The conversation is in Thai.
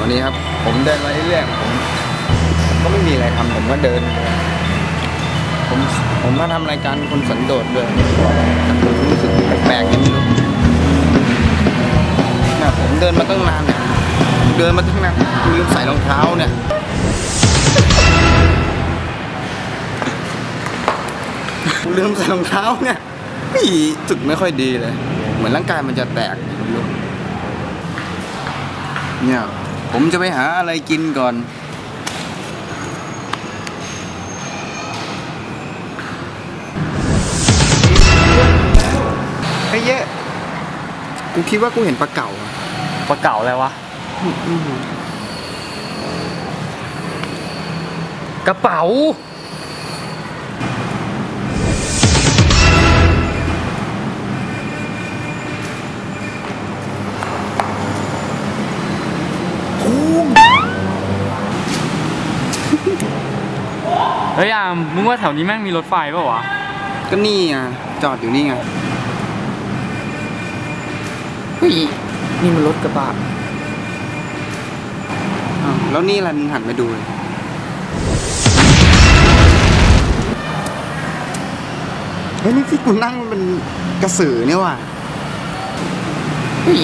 วันนี้ครับ ผมเดินมาเรื่อยๆผมก็ไม่มีอะไรทำผมก็เดิน ผมผมมาทำรายการคนสันโดษด้วยรู้สึกแปลกๆยังไม่รู้นี่ผมเดินมาตั้งนานเนี่ยเดินมาตั้งนานลืมใส่รองเท้าเนี่ยลืมใส่รองเท้าเนี่ยพี่สึกไม่ค่อยดีเลย เหมือนร่างกายมันจะแตกเนี่ย ผมจะไปหาอะไรกินก่อน ไอ้เย้กูคิดว่ากูเห็นปลาเก่าอะปลาเก่าอะไรวะ กระเป๋า เฮ้ยอามมึงว่าแถวนี้แม่งมีรถไฟป่าวะ ก็นี่ไงจอดอยู่นี่ไงเฮ้ยนี่มันรถกระบะอ้าวแล้วนี่อะไรมึงหันไปดูเลยเฮ้ยนี่ที่กูนั่งมันเป็นกระสือเนี่ยว่ะ เฮ้ย